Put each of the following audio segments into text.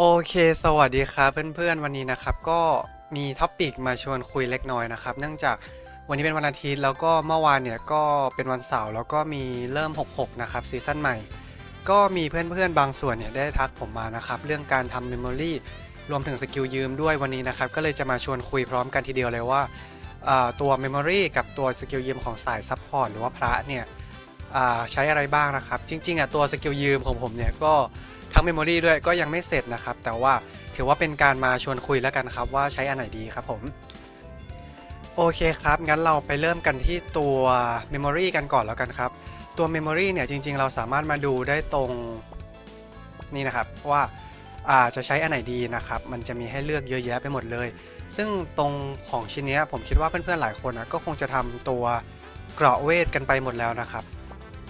โอเค สวัสดีครับเพื่อนๆ วันนี้นะครับก็มีท็อปิกมาชวนคุยเล็กน้อยนะครับ เนื่องจากวันนี้เป็นวันอาทิตย์แล้วก็เมื่อวานเนี่ยก็เป็นวันเสาร์แล้วก็มีเริ่ม 66 นะครับซีซั่นใหม่ ก็มีเพื่อนๆ บางส่วนเนี่ยได้ทักผมมานะครับ เรื่องการทำเมมโมรีรวมถึงสกิลยืมด้วยวันนี้นะครับ ก็เลยจะมาชวนคุยพร้อมกันทีเดียวเลยว่าตัวเมมโมรีกับตัวสกิลยืมของสายซัพพอร์ตหรือว่าพระเนี่ยใช้อะไรบ้างนะครับ จริงๆอะตัวสกิลยืมของผมเนี่ยก็ ทั้งเมมโมรีด้วยก็ยังไม่เสร็จนะครับ แต่ว่าถือว่าเป็นการมาชวนคุยแล้วกันครับว่าใช้อันไหนดีครับผม โอเคครับ งั้นเราไปเริ่มกันที่ตัวเมมโมรีกันก่อนแล้วกันครับ ตัวเมมโมรีเนี่ยจริง ๆ เราสามารถมาดูได้ตรงนี่นะครับว่าอาจะใช้อันไหนดีนะครับ มันจะมีให้เลือกเยอะแยะไปหมดเลย ซึ่งตรงของชิ้นเนี้ยผมคิดว่าเพื่อนๆหลายคนนะก็คงจะทำตัวเกราะเวทกันไปหมดแล้วนะครับ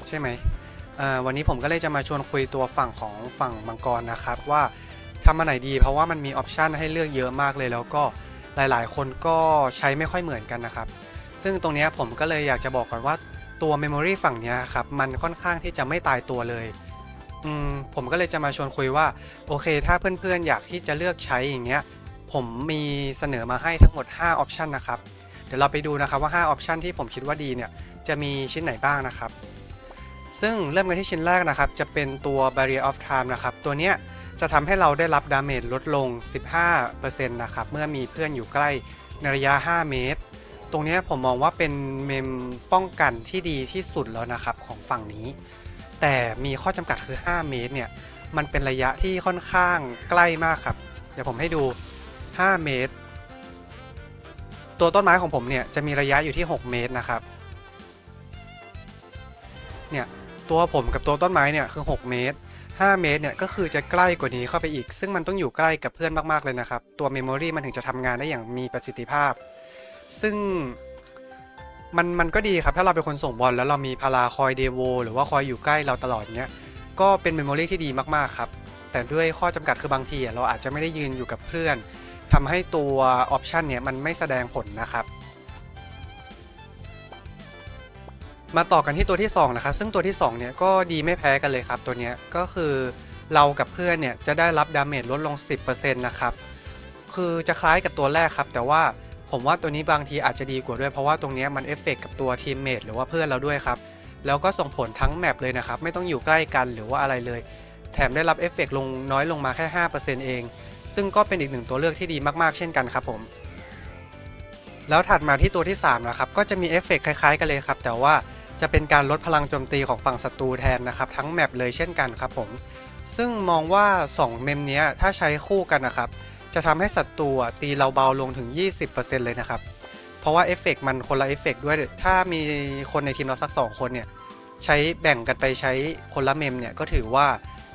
ใช่ไหม วันนี้ผมก็เลยจะมาชวนคุยตัวฝั่งของฝั่งมังกรนะครับว่าทำอันไหนดี เพราะว่ามันมีออปชันให้เลือกเยอะมากเลย แล้วก็หลายๆ คนก็ใช้ไม่ค่อยเหมือนกันนะครับ ซึ่งตรงนี้ผมก็เลยอยากจะบอกก่อนว่าตัว Memory ฝั่งนี้ครับมันค่อนข้างที่จะไม่ตายตัวเลยอืมผมก็เลยจะมาชวนคุยว่าโอเค ถ้าเพื่อนๆ อยากที่จะเลือกใช้อย่างเงี้ยผมมีเสนอมาให้ทั้งหมด5ออปชันนะครับ เดี๋ยวเราไปดูนะครับว่า5ออปชันที่ผมคิดว่าดีเนี่ยจะมีชิ้นไหนบ้างนะครับ ซึ่งเริ่มกันที่ชิ้นแรกนะครับ จะเป็นตัว Barrier of Time นะครับ ตัวเนี้ยจะทำให้เราได้รับดาเมจลดลง 15%นะครับ เมื่อมีเพื่อนอยู่ใกล้ในระยะ 5 เมตร ตรงนี้ผมมองว่าเป็นเมมป้องกันที่ดีที่สุดแล้วนะครับของฝั่งนี้ แต่มีข้อจำกัดคือ 5 เมตรเนี่ย มันเป็นระยะที่ค่อนข้างใกล้มากครับ เดี๋ยวผมให้ดู 5 เมตร ตัวต้นไม้ของผมเนี่ยจะมีระยะอยู่ที่ 6 เมตรนะครับ เนี่ย ตัวผมกับตัวต้นไม้เนี่ยคือ 6 เมตร 5 เมตรเนี่ยก็คือจะใกล้กว่านี้เข้าไปอีก ซึ่งมันต้องอยู่ใกล้กับเพื่อนมากๆเลยนะครับ ตัวเมมโมรีมันถึงจะทำงานได้อย่างมีประสิทธิภาพ ซึ่งมันมันก็ดีครับ ถ้าเราเป็นคนส่งบอลแล้วเรามีพาราคอยเดโวหรือว่าคอยอยู่ใกล้เราตลอดเนี้ยก็เป็นเมมโมรีที่ดีมากๆครับ แต่ด้วยข้อจำกัดคือบางทีเราอาจจะไม่ได้ยืนอยู่กับเพื่อนทำให้ตัวออปชันเนี่ยมันไม่แสดงผลนะครับ มาต่อกันที่ตัวที่2นะครับซึ่งตัวที่2เนี่ยก็ดีไม่แพ้กันเลยครับตัวนี้ก็คือเรากับเพื่อนเนี่ยจะได้รับดาเมจลดลง 10%นะครับคือจะคล้ายกับตัวแรกครับ แต่ว่าผมว่าตัวนี้บางทีอาจจะดีกว่าด้วยเพราะว่าตรงนี้มันเอฟเฟกกับตัวทีมเมทหรือว่าเพื่อนเราด้วยครับแล้วก็ส่งผลทั้งแมปเลยนะครับไม่ต้องอยู่ใกล้กันหรือว่าอะไรเลย แถมได้รับเอฟเฟกลงน้อยลงมาแค่ 5%เอง ซึ่งก็เป็นอีกหนึ่งตัวเลือกที่ดีมากๆ เช่นกันครับผมแล้วถัดมาที่ตัวที่3นะครับก็จะมีเอฟเฟกคล้ายๆกันเลยครับแต่ว่า จะเป็นการลดพลังโจมตีของฝั่งศัตรูแทนนะครับ ทั้งแมปเลยเช่นกันครับผม ซึ่งมองว่า 2 เมมเนี้ยถ้าใช้คู่กันนะครับ จะทำให้ศัตรูตีเราเบาลงถึง 20%เลยนะครับ เพราะว่าเอฟเฟกมันคนละเอฟเฟกด้วย ถ้ามีคนในทีมเราสัก 2 คนเนี่ยใช้แบ่งกันไปใช้คนละเมมเนี่ยก็ถือว่า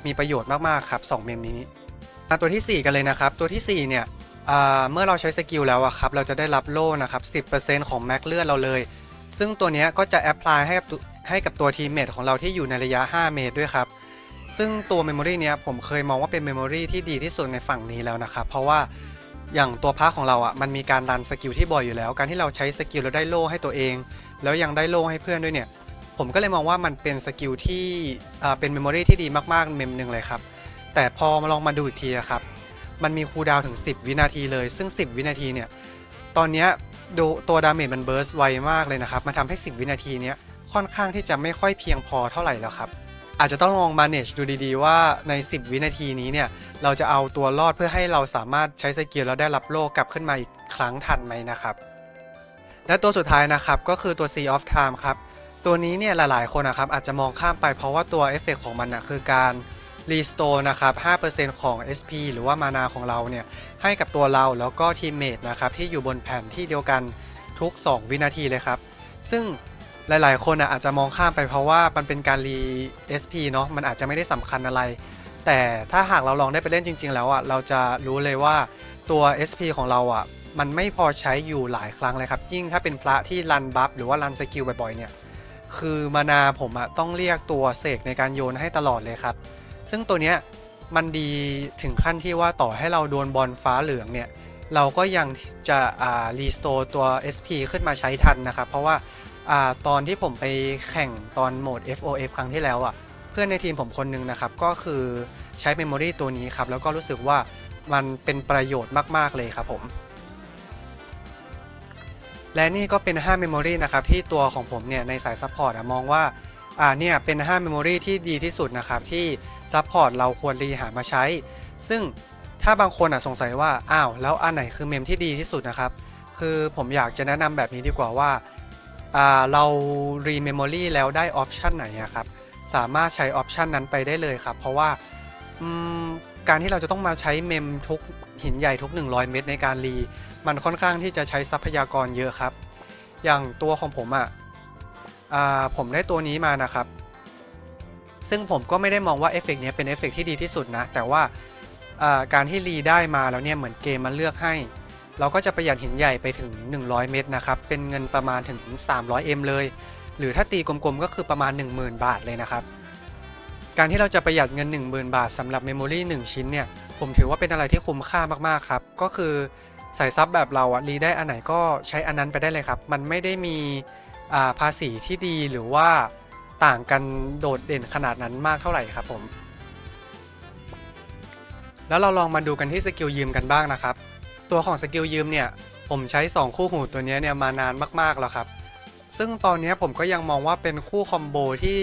มีประโยชน์มากๆครับ2เมมนี้มาตัวที่ 4 กันเลยนะครับ ตัวทีสี่4 เนี่ยเมื่อเราใช้สกิลแล้วอะครับ เราจะได้รับโล่นะครับ 10%ของแม็กเลือดเราเลย ซึ่งตัวนี้ก็จะแอพพลายให้กับตัวให้กับตัวทีมเมทของเราที่อยู่ในระยะ 5 เมตรด้วยครับ ซึ่งตัวเมมโมรีเนี้ยผมเคยมองว่าเป็นเมมโมรีที่ดีที่สุดในฝั่งนี้แล้วนะครับ เพราะว่าอย่างตัวพาร์ของเราอะมันมีการรันสกิลที่บ่อยอยู่แล้ว การที่เราใช้สกิลแล้วได้โล่ให้ตัวเอง แล้วยังได้โล่ให้เพื่อนด้วยเนี่ย ผมก็เลยมองว่ามันเป็นสกิลที่เป็นเมมโมรีที่ดีมากๆเมมหนึ่งเลยครับ แต่พอมาลองมาดูอีกทีครับ มันมีคูลดาวถึง 10 วินาทีเลย ซึ่ง 10 วินาทีเนี่ย ตอนเนี้ย ดูตัวดาเมจมันเบิร์สไวมากเลยนะครับ มันทำให้10วินาทีเนี้ยค่อนข้างที่จะไม่ค่อยเพียงพอเท่าไหร่แล้วครับ อาจจะต้องลอง manage ดูดีๆ ว่าใน 10 วินาทีนี้เนี่ย เราจะเอาตัวรอดเพื่อให้เราสามารถใช้สกิลแล้วได้รับโล่กลับขึ้นมาอีกครั้งทันไหมนะครับ และตัวสุดท้ายนะครับก็คือตัว Sea of Time ครับ ตัวนี้เนี่ยหลายๆ คนนะครับอาจจะมองข้ามไปเพราะว่าตัวเอฟเฟกของมันนะคือการ รีสโตนะครับ 5%ของ SP หรือว่ามานาของเราเนี่ยให้กับตัวเราแล้วก็ทีมเมทนะครับที่อยู่บนแผ่นที่เดียวกันทุก 2 วินาทีเลยครับ ซึ่งหลายๆ คนอะอาจจะมองข้ามไปเพราะว่ามันเป็นการรี SP เนาะมันอาจจะไม่ได้สำคัญอะไร แต่ถ้าหากเราลองได้ไปเล่นจริง ๆ แล้วอะเราจะรู้เลยว่าตัว SP ของเราอะมันไม่พอใช้อยู่หลายครั้งเลยครับ ยิ่งถ้าเป็นพระที่รันบัฟหรือว่ารันสกิลบ่อยๆเนี่ย คือมานาผมอะต้องเรียกตัวเสกในการโยนให้ตลอดเลยครับ ซึ่งตัวเนี้ยมันดีถึงขั้นที่ว่าต่อให้เราโดนบอลฟ้าเหลืองเนี่ย เราก็ยังจะอ่ารีสโตร์ตัว SP ขึ้นมาใช้ทันนะครับ เพราะว่าอ่าตอนที่ผมไปแข่งตอนโหมด FOF ครั้งที่แล้วอะ่ะ เพื่อนในทีมผมคนหนึงนะครับ ก็คือใช้เมมโมรีตัวนี้ครับ แล้วก็รู้สึกว่ามันเป็นประโยชน์มาก ๆ เลยครับผม และนี่ก็เป็น 5 Memory นะครับที่ตัวของผมเนี่ยในสายซัพพอร์ตมองว่าอ่าเนี่ยเป็น 5 Memory ที่ดีที่สุดนะครับที่ ซัพพอร์ตเราควรรีหามาใช้ ซึ่งถ้าบางคนอะสงสัยว่า อ้าว แล้วอันไหนคือเมมที่ดีที่สุดนะครับ คือผมอยากจะแนะนำแบบนี้ดีกว่าว่าาเรารีเมมโมรีแล้วได้ออปชันไหนครับ สามารถใช้ออปชันนั้นไปได้เลยครับ เพราะว่าการที่เราจะต้องมาใช้เมมทุกหินใหญ่ทุก 100 เม็ดในการรี มันค่อนข้างที่จะใช้ทรัพยากรเยอะครับ อย่างตัวของผมอะ่ะผมได้ตัวนี้มานะครับ ซึ่งผมก็ไม่ได้มองว่าเอฟเฟกต์นี้เป็นเอฟเฟกต์ที่ดีที่สุดนะ แต่ว่าการที่รีได้มาแล้วเนี่ยเหมือนเกมมันเลือกให้ เราก็จะประหยัดหินใหญ่ไปถึง 100 เม็ดนะครับ เป็นเงินประมาณถึง 300M เลย หรือถ้าตีกลมๆก็คือประมาณ 10,000 บาทเลยนะครับ การที่เราจะประหยัดเงิน 10,000 บาทสำหรับเมมโมรี1ชิ้นเนี่ย ผมถือว่าเป็นอะไรที่คุ้มค่ามากๆครับ ก็คือสายซับแบบเราอะรีได้อันไหนก็ใช้อันนั้นไปได้เลยครับ มันไม่ได้มีภาษีที่ดีหรือว่า ต่างกันโดดเด่นขนาดนั้นมากเท่าไหร่ครับผม แล้วเราลองมาดูกันที่สกิลยืมกันบ้างนะครับ ตัวของสกิลยืมเนี่ย ผมใช้ 2 คู่หูตัวนี้เนี่ยมานานมากๆแล้วครับ ซึ่งตอนนี้ผมก็ยังมองว่าเป็นคู่คอมโบที่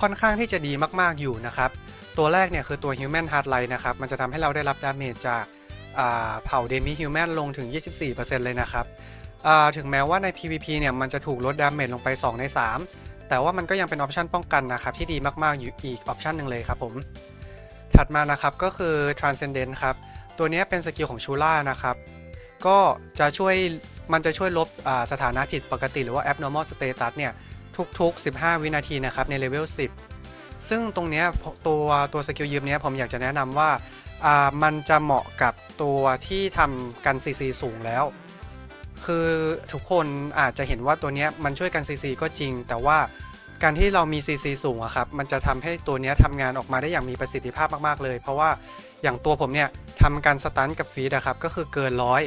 ค่อนข้างที่จะดีมากๆอยู่นะครับ ตัวแรกเนี่ยคือตัว Human Hardline นะครับ มันจะทำให้เราได้รับดาเมจจากเผ่าเดมิฮิวแมนลงถึง 24%เลยนะครับถึงแม้ว่าใน PVP เนี่ยมันจะถูกลดดาเมจลงไป 2 ใน 3 แต่ว่ามันก็ยังเป็นออปชันป้องกันนะครับที่ดีมากๆอยู่อีกออปชันหนึ่งเลยครับผมถัดมานะครับก็คือ Transcendent ครับตัวนี้เป็นสกิลของชูล่านะครับก็จะช่วยมันจะช่วยลบสถานะผิดปกติหรือว่า abnormal status เนี่ยทุกๆ 15 วินาทีนะครับในเลเวล 10 ซึ่งตรงนี้ตัวตัวสกิลยืมเนี้ยผมอยากจะแนะนำว่ามันจะเหมาะกับตัวที่ทำกัน CC สูงแล้ว คือทุกคนอาจจะเห็นว่าตัวนี้มันช่วยกัน CC ก็จริง แต่ว่าการที่เรามี CC สูงอะครับ มันจะทำให้ตัวนี้ทำงานออกมาได้อย่างมีประสิทธิภาพมากๆเลย เพราะว่าอย่างตัวผมเนี่ยทำการสตันกับฟีดอะครับ ก็คือเกินร้อย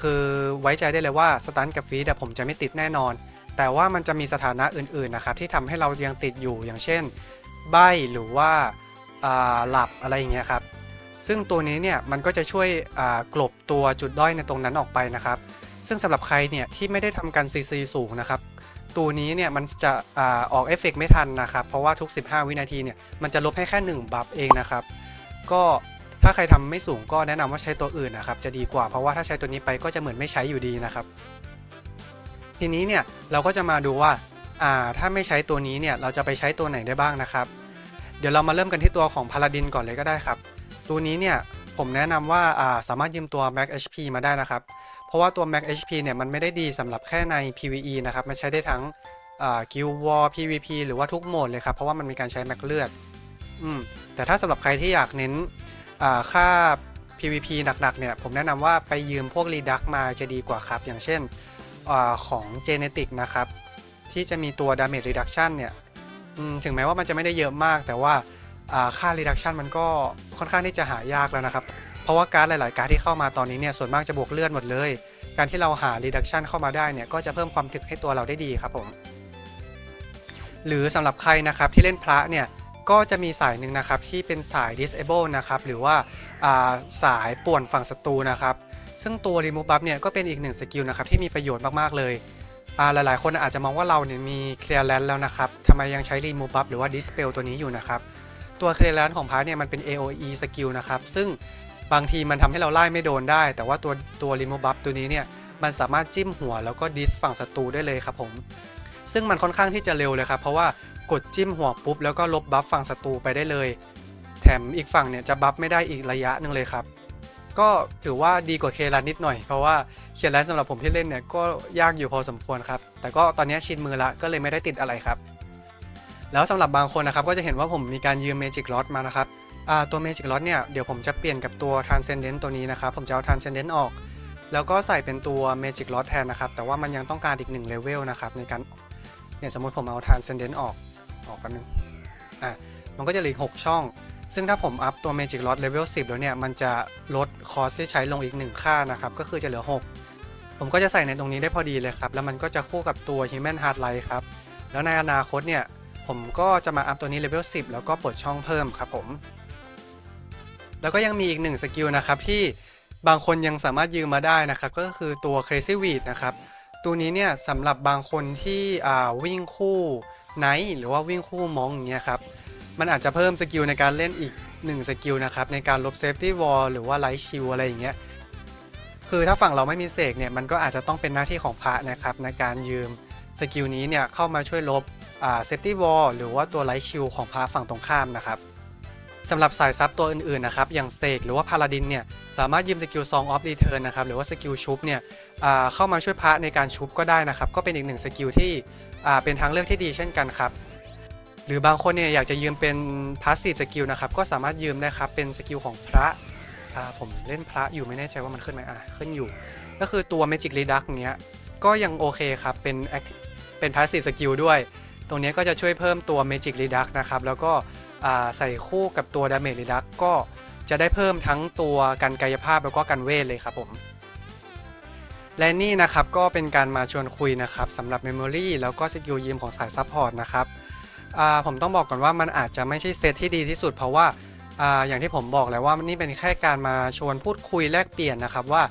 คือไว้ใจได้เลยว่าสตันกับฟีดผมจะไม่ติดแน่นอน แต่ว่ามันจะมีสถานะอื่นๆนะครับที่ทำให้เรายังติดอยู่ อย่างเช่น ใบหรือว่าหลับอะไรอย่างเงี้ยครับ ซึ่งตัวนี้เนี่ยมันก็จะช่วยกลบตัวจุดด้อยในตรงนั้นออกไปนะครับ ซึ่งสำหรับใครเนี่ยที่ไม่ได้ทำการ CC สูงนะครับตัวนี้เนี่ยมันจะอออกเอฟเฟกไม่ทันนะครับ เพราะว่าทุก 15 วินาทีเนี่ยมันจะลบให้แค่ 1 บัฟเองนะครับ ก็ถ้าใครทำไม่สูงก็แนะนำว่าใช้ตัวอื่นนะครับ จะดีกว่าเพราะว่าถ้าใช้ตัวนี้ไปก็จะเหมือนไม่ใช้อยู่ดีนะครับ ทีนี้เนี่ยเราก็จะมาดูว่าอ่าถ้าไม่ใช้ตัวนี้เนี่ยเราจะไปใช้ตัวไหนได้บ้างนะครับ เดี๋ยวเรามาเริ่มกันที่ตัวของพาลาดินก่อนเลยก็ได้ครับ ตัวนี้เนี่ยผมแนะนำว่าาสามารถยืมตัว Mac HP มาได้นะครับ เพราะว่าตัว Mac HP เนี่ยมันไม่ได้ดีสำหรับแค่ใน PVE นะครับ มันใช้ได้ทั้งกิลวอล PVP หรือว่าทุกโหมดเลยครับ เพราะว่ามันมีการใช้ Mac เลือดอืมแต่ถ้าสำหรับใครที่อยากเน้นค่า PVP หนักๆ เนี่ย ผมแนะนำว่าไปยืมพวก Redux มาจะดีกว่าครับ อย่างเช่นอของ Genetic นะครับ ที่จะมีตัว Damage Reduction เนี่ยถึงแม้ว่ามันจะไม่ได้เยอะมาก แต่ว่าค่า reduction มันก็ค่อนข้างที่จะหายากแล้วนะครับ ราะว่าการ์ดหลาย ๆ การ์ดที่เข้ามาตอนนี้เนี่ยส่วนมากจะบวกเลือดหมดเลย การที่เราหา reduction เข้ามาได้เนี่ยก็จะเพิ่มความถึกให้ตัวเราได้ดีครับผม หรือสำหรับใครนะครับที่เล่นพระเนี่ยก็จะมีสายหนึ่งนะครับที่เป็นสาย disable นะครับหรือว่าสายป่วนฝั่งศัตรูนะครับซึ่งตัว remove buff เนี่ยก็เป็นอีกหนึ่งสกิลนะครับที่มีประโยชน์มาก ๆ เลยหลาย ๆ คนอาจจะมองว่าเราเนี่ยมี clearance แล้วนะครับทำไมยังใช้ remove buff หรือว่า dispel ตัวนี้อยู่นะครับตัวเคลรนของพาร์ทเนี่ยมันเป็น AOE สกิลนะครับซึ่ง บางทีมันทำให้เราไล่ไม่โดนได้ แต่ว่าตัวตัวรีโมบัฟตัวนี้เนี่ยมันสามารถจิ้มหัวแล้วก็ดิสฝั่งศัตรูได้เลยครับผม ซึ่งมันค่อนข้างที่จะเร็วเลยครับ เพราะว่ากดจิ้มหัวปุ๊บแล้วก็ลบบัฟฝั่งศัตรูไปได้เลย แถมอีกฝั่งเนี่ยจะบัฟไม่ได้อีกระยะหนึ่งเลยครับ ก็ถือว่าดีกว่าเคลันนิดหน่อย เพราะว่าเคลันสำหรับผมที่เล่นเนี่ยก็ยากอยู่พอสมควรครับ แต่ก็ตอนนี้ชินมือละก็เลยไม่ได้ติดอะไรครับ แล้วสำหรับบางคนนะครับก็จะเห็นว่าผมมีการยืม Magic Lot มานะครับ ตัว Magic Lot เนี่ยเดี๋ยวผมจะเปลี่ยนกับตัว Transcendent ตัวนี้นะครับ ผมจะเอา Transcendent ออก แล้วก็ใส่เป็นตัว Magic Lot แทนนะครับ แต่ว่ามันยังต้องการอีก1เลเวลนะครับในการเนี่ยสมมติผมเอา Transcendent ออกออกกันนึงอะมันก็จะเหลือ6ช่อง ซึ่งถ้าผมอัพตัว Magic Lot Level 10 แล้วเนี่ย มันจะลดคอสที่ใช้ลงอีก 1 ค่านะครับ ก็คือจะเหลือ 6 ผมก็จะใส่ในตรงนี้ได้พอดีเลยครับ แล้วมันก็จะคู่กับตัว Human Heart Light ครับ แล้วในอนาคตเนี่ยผมก็จะมาอัพตัวนี้เลเวล10 แล้วก็เปิดช่องเพิ่มครับผม แล้วก็ยังมีอีกหนึ่งสกิลนะครับที่บางคนยังสามารถยืมมาได้นะครับก็คือตัว Crazy Weed นะครับตัวนี้เนี่ยสำหรับบางคนที่วิ่งคู่ไนท์หรือว่าวิ่งคู่มองอย่างเงี้ยครับมันอาจจะเพิ่มสกิลในการเล่นอีก1สกิลนะครับในการลบเซฟตี้วอลหรือว่าไลท์ชิลอะไรอย่างเงี้ยคือถ้าฝั่งเราไม่มีเสกเนี่ยมันก็อาจจะต้องเป็นหน้าที่ของพระนะครับในการยืมสกิลนี้เนี่ยเข้ามาช่วยลบเซฟตี้วอลหรือว่าตัวไลท์ชิลของพระฝั่งตรงข้ามนะครับ สำหรับสายซับตัวอื่นๆนะครับอย่างเสกหรือว่าพาราดินเนี่ยสามารถยืมสกิลซองออฟรีเทิร์นนะครับหรือว่าสกิลชุบเนี่ยเข้ามาช่วยพระในการชุบก็ได้นะครับก็เป็นอีกหนึ่งสกิลที่เป็นทางเลือกที่ดีเช่นกันครับหรือบางคนเนี่ยอยากจะยืมเป็นพาสซีฟสกิลนะครับก็สามารถยืมได้ครับเป็นสกิลของพระผมเล่นพระอยู่ไม่แน่ใจว่ามันขึ้นไหมอะขึ้นอยู่ ก็คือตัว Magic Reduct เนี้ยก็ยังโอเคครับเป็นเป็นพาสซีฟสกิลด้วย ตรงนี้ก็จะช่วยเพิ่มตัว Magic Reduct นะครับแล้วก็ ใส่คู่กับตัว Damage Reduct ก็จะได้เพิ่มทั้งตัวการกายภาพแล้วก็การเวทเลยครับผม และนี่นะครับก็เป็นการมาชวนคุยนะครับสำหรับ Memory แล้วก็สกิลยืมของสายซัพพอร์ตนะครับผมต้องบอกก่อนว่ามันอาจจะไม่ใช่เซตที่ดีที่สุด เพราะว่าอาอย่างที่ผมบอกแล้วว่านี่เป็นแค่การมาชวนพูดคุยแลกเปลี่ยนนะครับว่า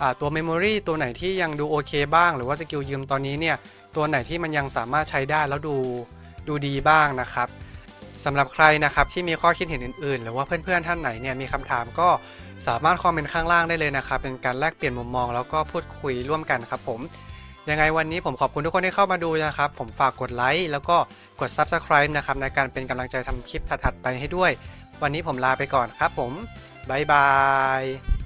อ่าตัว Memory ตัวไหนที่ยังดูโอเคบ้าง หรือว่าสกิลยืมตอนนี้เนี่ยตัวไหนที่มันยังสามารถใช้ได้แล้วดูดูดีบ้างนะครับ สำหรับใครนะครับที่มีข้อคิดเห็นอื่นๆ หรือว่าเพื่อนๆท่านไหนเนี่ยมีคำถามก็สามารถคอมเมนต์ข้างล่างได้เลยนะครับ เป็นการแลกเปลี่ยนมุมมองแล้วก็พูดคุยร่วมกันครับผม ยังไงวันนี้ผมขอบคุณทุกคนที่เข้ามาดูนะครับ ผมฝากกดไลค์แล้วก็กด Subscribe นะครับในการเป็นกำลังใจทำคลิปถัดๆไปให้ด้วย วันนี้ผมลาไปก่อนครับผมบ๊ายบาย